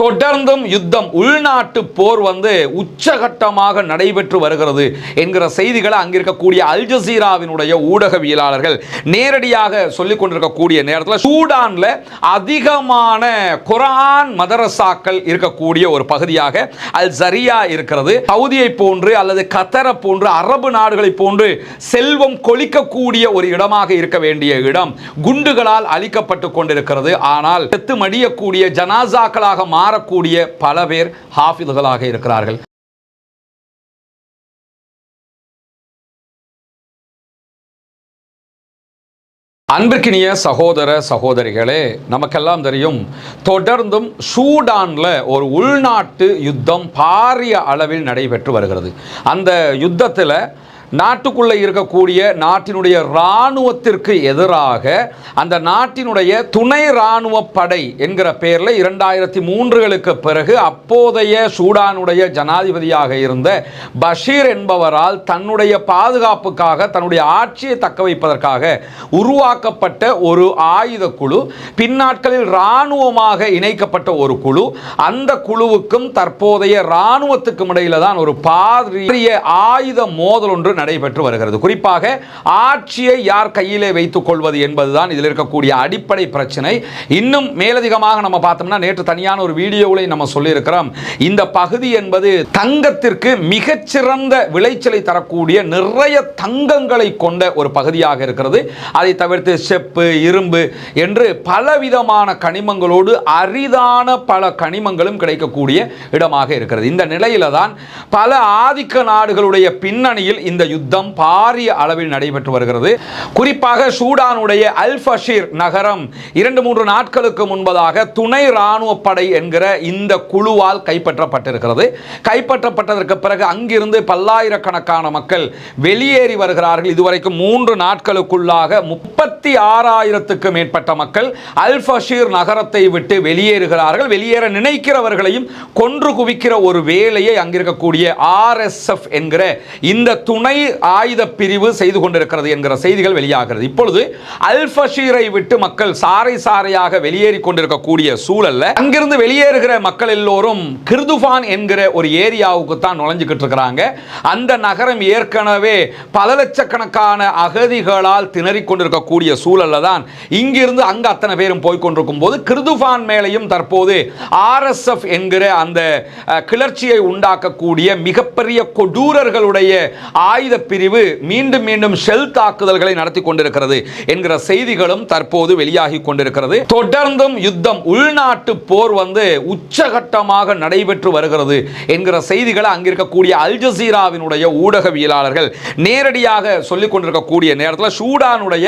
தொடர்ந்தும் யுத்தம். உள்நாட்டு போர் வந்து உச்சகட்டமாக நடைபெற்று வருகிறது என்கிற செய்திகளை அங்கிருக்கக்கூடிய அல் ஜசீராவினுடைய ஊடகவியலாளர்கள் நேரடியாக சொல்லிக் கொண்டிருக்கக்கூடிய நேரத்தில் சூடான்ல அதிகமான குரான் மதரசாக்கள் இருக்கக்கூடிய ஒரு பகுதியாக அல் ஜரியா இருக்கிறது. சவுதியை போன்று அல்லது கத்தரை போன்று அரபு நாடுகளை போன்று செல்வம் கொளிக்கக்கூடிய ஒரு இடமாக இருக்க வேண்டிய இடம் குண்டுகளால் அழிக்கப்பட்டு கொண்டிருக்கிறது. ஆனால் செத்து மடியக்கூடிய ஜனாசாக்களாக மாறக்கூடிய பல பேர் ஹாஃபிதுகளாக இருக்கிறார்கள். அன்பிற்கினிய சகோதர சகோதரிகளே நமக்கெல்லாம் தெரியும் தொடர்ந்தும் சூடான்ல ஒரு உள்நாட்டு யுத்தம் பாரிய அளவில் நடைபெற்று வருகிறது. அந்த யுத்தத்தில் நாட்டுக்குள்ளே இருக்கக்கூடிய நாட்டினுடைய இராணுவத்திற்கு எதிராக அந்த நாட்டினுடைய துணை இராணுவ படை என்கிற பெயரில் இரண்டாயிரத்தி மூன்றுகளுக்கு பிறகு அப்போதைய சூடானுடைய ஜனாதிபதியாக இருந்த பஷீர் என்பவரால் தன்னுடைய பாதுகாப்புக்காக தன்னுடைய ஆட்சியை தக்க வைப்பதற்காக உருவாக்கப்பட்ட ஒரு ஆயுத குழு பின்னாட்களில் இராணுவமாக இணைக்கப்பட்ட ஒரு குழு. அந்த குழுவுக்கும் தற்போதைய இராணுவத்துக்கும் இடையில தான் ஒரு பாரிய ஆயுத மோதல் ஒன்று நடைபெற்று வருகிறது. குறிப்பாக ஆட்சியை யார் கையிலே வைத்துக் கொள்வது என்பதுதான் இதில் இருக்கக்கூடிய அடிப்படை பிரச்சனை. இன்னும் மேலதிகமாக நம்ம பார்த்தோம்னா நேற்று தனியான ஒரு வீடியோவில் நம்ம சொல்லியிருக்கிறோம். இந்த பகுதி என்பது தங்கத்திற்கு மிகச்சிறந்த விளைச்சலை தரக்கூடிய நிறைய தங்கங்களை கொண்ட ஒரு பகுதியாக இருக்கிறது. அதை தவிர்த்து செப்பு இரும்பு என்று பலவிதமான கனிமங்களோடு அரிதான பல கனிமங்களும் கிடைக்கக்கூடிய இடமாக இருக்கிறது. இந்த நிலையில தான் பல ஆதிக்க நாடுகளுடைய பின்னணியில் இந்த யுத்தம் பாரிய அளவில் நடைபெற்று வருகிறது. குறிப்பாக சூடானுடைய அல் ஃபஷீர் நகரம் இரண்டு மூன்று நாட்களுக்கு முன்பதாக துணை இராணுவ படை என்கிற இந்த குழுவால் கைப்பற்றப்பட்டிருக்கிறது. கைப்பற்றப்பட்டதற்கு பிறகு அங்கிருந்து பல்லாயிரக்கணக்கான மக்கள் வெளியேறி வருகிறார்கள். இதுவரைக்கும் மூன்று நாட்களுக்குள்ளாக முப்பத்தி ஆறாயிரத்துக்கு மேற்பட்ட மக்கள் அல் ஃபஷீர் நகரத்தை விட்டு வெளியேறுகிறார்கள். வெளியேற நினைக்கிறவர்களையும் கொன்று குவிக்கிற ஒரு வேலையை அங்கிருக்கக்கூடிய ஆர்எஸ்எஃப் என்கிற இந்த துணை ஆயுத பிரிவு செய்து கொண்டிருக்கிறது என்கிற செய்திகள் வெளியாகிறது. இப்பொழுது அல்பஷீரை விட்டு மக்கள் சாறை சாறையாக வெளியேறி கொண்டிருக்கக்கூடிய சூழல்ல அங்கிருந்து வெளியேறுகிற மக்கள் எல்லோரும் கிருதுபான் என்கிற ஒரு ஏரியாவுக்கு தான் நுழைஞ்சுக்கிட்டு இருக்கிறாங்க. அந்த நகரம் ஏற்கனவே பல லட்சக்கணக்கான அகதிகளால் திணறிக் கொண்டிருக்கக்கூடிய சூழல்ல தான் இங்கிருந்து அங்கு அத்தனை பேரும் போய் கொண்டிருக்கும் போது கிருதுபான் மேலையும் தற்போது ஆர்எஸ்எஃப் என்கிற அந்த கிளர்ச்சியை உண்டாக்கக்கூடிய மிகப்பெரிய கொடூரர்களுடைய ஆயுத ஆயுத பிரிவு மீண்டும் மீண்டும் ஷெல் தாக்குதல்களை நடத்தி கொண்டிருக்கிறது என்கிற செய்திகளும் தற்போது வெளியாகி கொண்டிருக்கிறது. தொடர்ந்தும் யுத்தம் உள்நாட்டு போர் வந்து உச்சகட்டமாக நடைபெற்று வருகிறது என்கிற செய்திகளை அங்கிருக்கக்கூடிய அல் ஜசீராவினுடைய ஊடகவியலாளர்கள் நேரடியாக சொல்லிக் கொண்டிருக்கக்கூடிய நேரத்தில் சூடானுடைய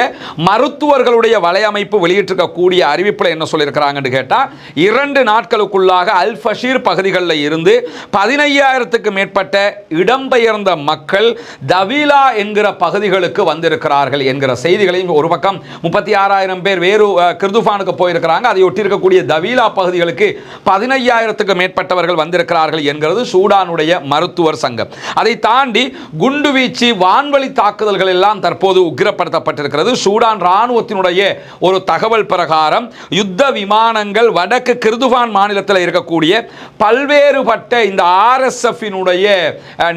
மருத்துவர்களுடைய வலையமைப்பு வெளியிட்டிருக்கக்கூடிய அறிவிப்பில் என்ன சொல்லியிருக்கிறாங்கன்னு கேட்டால் இரண்டு நாட்களுக்குள்ளாக அல் ஃபஷீர் பகுதிகளில் இருந்து பதினையாயிரத்துக்கு மேற்பட்ட இடம்பெயர்ந்த மக்கள் தவீலா என்கிற பகுதிகளுக்கு வந்திருக்கிறார்கள் என்கிற செய்திகளையும் ஒரு பக்கம் முப்பத்தி ஆறாயிரம் பேர் வேறு கிருதுஃபானுக்கு கிர்துஃபானுக்கு போயிருக்கிறாங்க. அதை ஒட்டி இருக்கக்கூடிய தவீலா பகுதிகளுக்கு பதினையாயிரத்துக்கு மேற்பட்டவர்கள் வந்திருக்கிறார்கள் என்கிறது சூடானுடைய மருத்துவர் சங்கம். அதை தாண்டி குண்டுவீச்சு வான்வழி தாக்குதல்கள் எல்லாம் தற்போது உக்கிரப்படுத்தப்பட்டிருக்கிறது. சூடான் ராணுவத்தினுடைய ஒரு தகவல் பிரகாரம் யுத்த விமானங்கள் வடக்கு கிருதுஃபான் மாநிலத்தில் இருக்கக்கூடிய பல்வேறுபட்ட இந்த ஆர்எஸ்எஃபினுடைய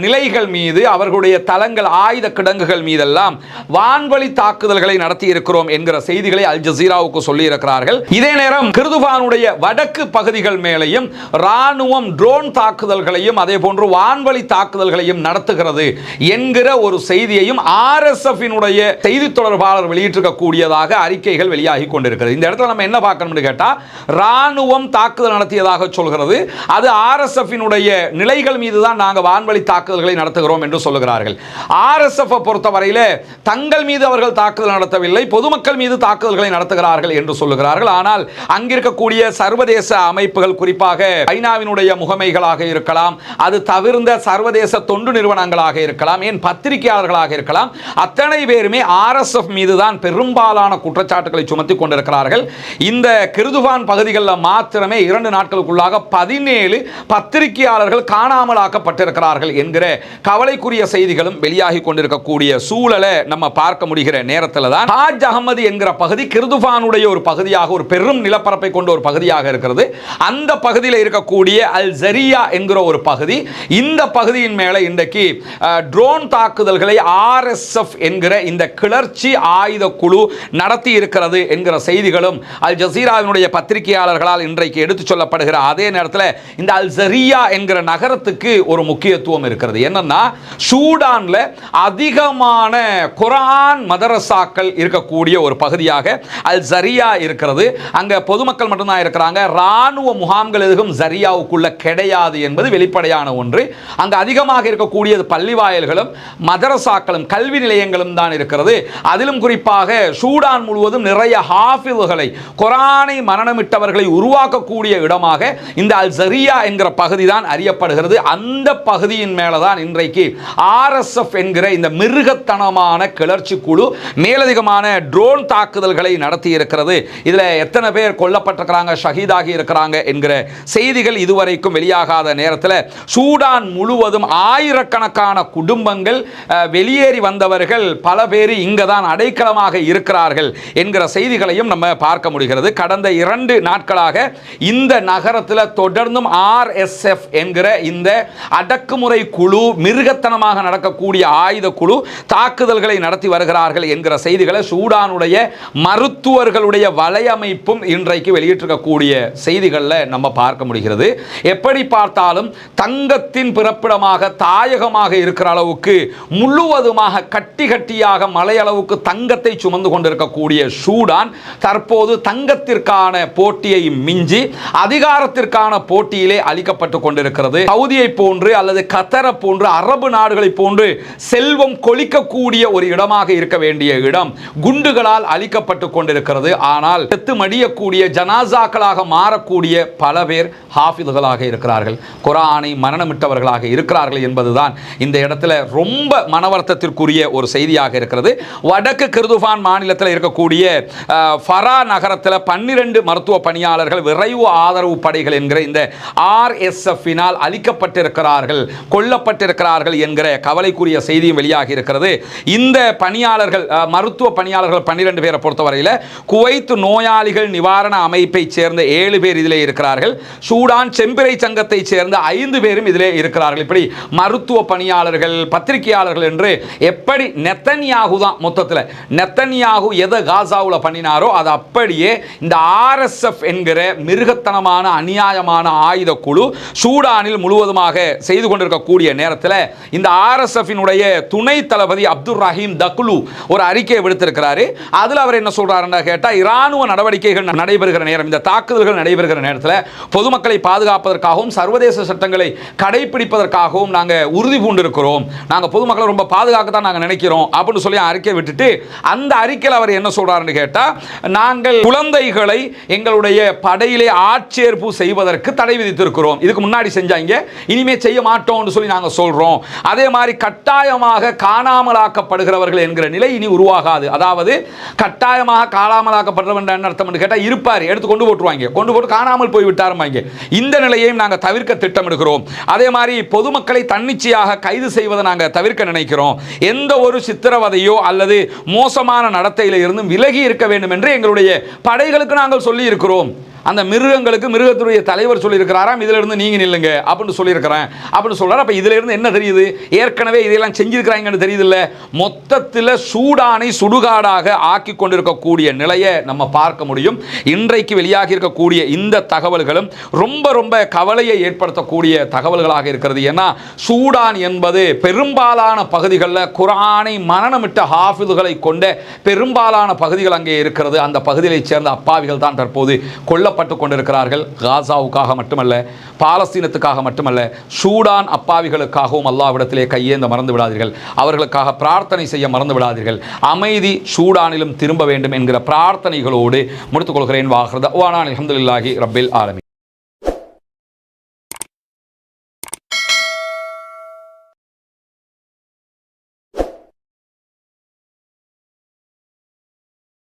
நிலைகள் மீது அவர்களுடைய தலை தளங்கள் ஆயுத கிடங்குகள் மீதெல்லாம் வான்வழி தாக்குதல்களை நடத்தி இருக்கிறோம் என்கிற செய்திகளை அல் ஜசீராவுக்கு சொல்லி இருக்கிறார்கள் இதே நேரம் கிருதுவானுடைய வடக்கு பகுதிகள் மேலேயும் ராணுவம் ட்ரோன் தாக்குதல்களையும் அதே போன்று வான்வழி தாக்குதல்களையும் நடத்துகிறது என்கிற ஒரு செய்தியையும் ஆர்எஸ்எஃபினுடைய செய்தி தொடர்பாளர் வெளியிட்டிருக்கக்கூடியதாக அறிக்கைகள் வெளியாகி கொண்டிருக்கிறது. இந்த இடத்துல நம்ம என்ன பார்க்கணும்னு கேட்டால் ராணுவம் தாக்குதல் நடத்தியதாக சொல்கிறது. அது ஆர்எஸ்எஃபினுடைய நிலைகள் மீது தான் நாங்கள் வான்வழி தாக்குதல்களை நடத்துகிறோம் என்று சொல்லுகிறார்கள். ஆர்எஸ்எஃப் பொறுத்தவரையில் தங்கள் மீது அவர்கள் தாக்குதல் நடத்தவில்லை பொதுமக்கள் மீது தாக்குதல்களை நடத்துகிறார்கள் என்று சொல்லுகிறார்கள். ஆனால் அங்கிருக்கக்கூடிய சர்வதேச அமைப்புகள் குறிப்பாக ஐநாவினுடைய முகமைகளாக இருக்கலாம் அது தவிர்ந்த சர்வதேச தொண்டு நிறுவனங்களாக இருக்கலாம் ஏன் பத்திரிகையாளர்களாக இருக்கலாம் அத்தனை பேருமே ஆர்எஸ்எஃப் மீது தான் பெரும்பாலான குற்றச்சாட்டுகளை சுமத்தி கொண்டிருக்கிறார்கள். இந்த கிருதுவான் பகுதிகளில் மாத்திரமே இரண்டு நாட்களுக்குள்ளாக பதினேழு பத்திரிகையாளர்கள் காணாமலாக்கப்பட்டிருக்கிறார்கள் என்கிற கவலைக்குரிய செய்திகளும் செய்திகளும் வெளியாகி கொண்டிருக்கக்கூடிய சூழலை நம்ம பார்க்க முடிகிற நேரத்தில் தான் ஹாஜ் அகமது என்கிற பகுதி கிருதுபானுடைய ஒரு பகுதியாக ஒரு பெரும் நிலப்பரப்பை கொண்ட ஒரு பகுதியாக இருக்கிறது. அந்த பகுதியில் இருக்கக்கூடிய அல் ஜரியா என்கிற ஒரு பகுதி இந்த பகுதியின் மேலே இன்றைக்கு ட்ரோன் தாக்குதல்களை ஆர்எஸ்எஃப் என்கிற இந்த கிளர்ச்சி ஆயுத குழு நடத்தி இருக்கிறது என்கிற செய்திகளும் அல் ஜசீராவினுடைய பத்திரிகையாளர்களால் இன்றைக்கு எடுத்துச் சொல்லப்படுகிற அதே நேரத்தில் இந்த அல் ஜரியா என்கிற நகரத்துக்கு ஒரு முக்கியத்துவம் இருக்கிறது. என்னன்னா சூடான் சூடான்ல அதிகமான குரான் மதரசாக்கள் இருக்கக்கூடிய ஒரு பகுதியாக அல் ஜரியா இருக்கிறது. அங்கே பொதுமக்கள் மட்டும்தான் இருக்கிறாங்க. இராணுவ முகாம்கள் எதுவும் ஜரியாவுக்குள்ள கிடையாது என்பது வெளிப்படையான ஒன்று. அங்க அதிகமாக இருக்கக்கூடியது பள்ளிவாயல்களும் மதரசாக்களும் கல்வி நிலையங்களும் தான் இருக்கிறது. அதிலும் குறிப்பாக சூடான் முழுவதும் நிறைய ஹாஃபில்களை குரானை மரணமிட்டவர்களை உருவாக்கக்கூடிய இடமாக இந்த அல் ஜரியா என்கிற பகுதி தான் அறியப்படுகிறது. அந்த பகுதியின் மேலே தான் இன்றைக்கு ஆர்எஸ் ஆர்எஸ்எஃப் என்கிற இந்த மிருகத்தனமான கிளர்ச்சி குழு மேலதிகமான ட்ரோன் தாக்குதல்களை நடத்தி இருக்கிறது இதில் எத்தனை பேர் கொல்லப்பட்டிருக்கிறாங்க ஷஹீதாகி இருக்கிறாங்க என்கிற செய்திகள் இதுவரைக்கும் வெளியாகாத நேரத்தில் சூடான் முழுவதும் ஆயிரக்கணக்கான குடும்பங்கள் வெளியேறி வந்தவர்கள் பல பேர் இங்கே தான் அடைக்கலமாக இருக்கிறார்கள் என்கிற செய்திகளையும் நம்ம பார்க்க முடிகிறது. கடந்த இரண்டு நாட்களாக இந்த நகரத்தில் தொடர்ந்தும் ஆர்எஸ்எஃப் என்கிற இந்த அடக்குமுறை குழு மிருகத்தனமாக நடக்கக்கூடிய கூடிய ஆயுத குழு தாக்குதல்களை நடத்தி வருகிறார்கள் என்கிற செய்திகளை சூடானுடைய மருத்துவர்களுடைய வலையமைப்பும் இன்றைக்கு வெளியிட்டிருக்கக்கூடிய செய்திகளில் நம்ம பார்க்க முடிகிறது. எப்படி பார்த்தாலும் தங்கத்தின் பிறப்பிடமாக தாயகமாக இருக்கிற அளவுக்கு முழுவதுமாக கட்டி கட்டியாக மலையளவுக்கு தங்கத்தை சுமந்து கொண்டிருக்கக்கூடிய சூடான் தற்போது தங்கத்திற்கான போட்டியை மிஞ்சி அதிகாரத்திற்கான போட்டியிலே அளிக்கப்பட்டு கொண்டிருக்கிறது. சவுதியை போன்று அல்லது கத்தரை போன்று அரபு நாடுகளை போன்று செல்வம் கொளிக்கக்கூடிய ஒரு இடமாக இருக்க வேண்டிய இடம். குண்டுகளால் அழிக்கப்பட்டு கொண்டிருக்கிறது. ஆனால் செத்து மடியக்கூடிய ஜனாசாக்களாக மாறக்கூடிய பல பேர் ஹாஃபிதுகளாக இருக்கிறார்கள். குரானை மரணமிட்டவர்களாக இருக்கிறார்கள் என்பதுதான் இந்த இடத்துல ரொம்ப மனவர்த்தத்திற்குரிய ஒரு செய்தியாக இருக்கிறது. வடக்கு கிருதுபான் மாநிலத்தில் இருக்கக்கூடிய ஃபரா நகரத்தில் பன்னிரண்டு மருத்துவ பணியாளர்கள் விரைவு ஆதரவு படைகள் என்கிற இந்த ஆர்எஸ்எஃபினால் அழிக்கப்பட்டிருக்கிறார்கள் கொல்லப்பட்டிருக்கிறார்கள் என்கிற கவலைக்குரிய செய்தியும் வெளியாகி இருக்கிறது. இந்த பணியாளர்கள் மருத்துவ பணியாளர்கள் பன்னிரண்டு பேரை பொறுத்தவரையில் குவைத் நோயாளிகள் நிவாரண அமைப்பைச் சேர்ந்த ஏழு பேர் இதிலே இருக்கிறார்கள். சூடான் செம்பிரை சங்கத்தை சேர்ந்த ஐந்து பேரும் இதிலே இருக்கிறார்கள். இப்படி மருத்துவ பணியாளர்கள் பத்திரிகையாளர்கள் என்று எப்படி நெத்தன்யாகு தான் மொத்தத்தில் நெத்தன்யாகு எதை காசாவில் பண்ணினாரோ அது அப்படியே இந்த ஆர்எஸ்எஃப் என்கிற மிருகத்தனமான அநியாயமான ஆயுத குழு சூடானில் முழுவதுமாக செய்து கொண்டிருக்கக்கூடிய நேரத்தில் இந்த ஆர்எஸ்எஃப் ஆர்எஸ்எஃபினுடைய துணை தளபதி அப்துல் ரஹீம் தக்லு ஒரு அறிக்கையை விடுத்திருக்கிறாரு. அதில் அவர் என்ன சொல்றாருன்னா கேட்டால் இராணுவ நடவடிக்கைகள் நடைபெறுகிற நேரம் இந்த தாக்குதல்கள் நடைபெறுகிற நேரத்தில் பொதுமக்களை பாதுகாப்பதற்காகவும் சர்வதேச சட்டங்களை கடைபிடிப்பதற்காகவும் நாங்கள் உறுதி பூண்டிருக்கிறோம். நாங்கள் பொதுமக்களை ரொம்ப பாதுகாக்க தான் நாங்கள் நினைக்கிறோம் அப்படின்னு சொல்லி அறிக்கை விட்டுட்டு அந்த அறிக்கையில் அவர் என்ன சொல்றாருன்னு கேட்டால் நாங்கள் குழந்தைகளை எங்களுடைய படையிலே ஆட்சேர்ப்பு செய்வதற்கு தடை விதித்திருக்கிறோம். இதுக்கு முன்னாடி செஞ்சாங்க இனிமே செய்ய மாட்டோம்னு சொல்லி நாங்கள் சொல்கிறோம் அதே மாதிரி கட்டாயமாக காணாமலாக்கப்படுகிறவர்கள் என்கிற நிலை இனி உருவாகாது. அதாவது கட்டாயமாக காணாமலாக்கப்படுறவன் என்ன அர்த்தம் கேட்டால் இருப்பார் எடுத்து கொண்டு போட்டுருவாங்க. கொண்டு போட்டு காணாமல் போய் விட்டாருமாங்க இந்த நிலையையும் நாங்கள் தவிர்க்க திட்டமிடுகிறோம். அதே மாதிரி பொதுமக்களை தன்னிச்சையாக கைது செய்வதை நாங்கள் தவிர்க்க நினைக்கிறோம். எந்த ஒரு சித்திரவதையோ அல்லது மோசமான நடத்தையில இருந்தும் விலகி இருக்க வேண்டும் என்று எங்களுடைய படைகளுக்கு நாங்கள் சொல்லி இருக்கிறோம் அந்த மிருகங்களுக்கு மிருகத்துடைய தலைவர் சொல்லியிருக்கிறாராம் இதுல இருந்து நீங்க நில்லுங்க அப்படின்னு சொல்லியிருக்கிறேன். அப்படின்னு சொல்றாரு. அப்ப இதுல இருந்து என்ன தெரியுது? ஏற்கனவே இதையெல்லாம் செஞ்சிருக்கிறாங்கன்னு தெரியுதுல்ல? மொத்தத்தில் சூடானை சுடுகாடாக ஆக்கி கொண்டிருக்கக்கூடிய நிலையை நம்ம பார்க்க முடியும். இன்றைக்கு வெளியாகி இருக்கக்கூடிய இந்த தகவல்களும் ரொம்ப ரொம்ப கவலையை ஏற்படுத்தக்கூடிய தகவல்களாக இருக்கிறது. ஏன்னா சூடான் என்பது பெரும்பாலான பகுதிகளில் குரானை மரணமிட்ட ஹாஃபிதுகளை கொண்ட பெரும்பாலான பகுதிகள் அங்கே இருக்கிறது. அந்த பகுதியைச் சேர்ந்த அப்பாவிகள் தான் தற்போது கொல்லப்பட்டு கொண்டிருக்கிறார்கள். காசாவுக்காக மட்டுமல்ல பாலஸ்தீனத்துக்காக மட்டுமல்ல சூடான் அப்பாவிகளுக்காகவும் அல்லாவிடத்திலே கையேந்த மறந்து விடாதீர்கள். அவர்களுக்காக பிரார்த்தனை செய்ய மறந்து விடாதீர்கள். அமைதி சூடானிலும் திரும்ப வேண்டும் என்கிற பிரார்த்தனைகளோடு முடித்துக் கொள்கிறேன். வாகிறது வானான் அலமதுல்லாஹி ரப்பில் ஆலமி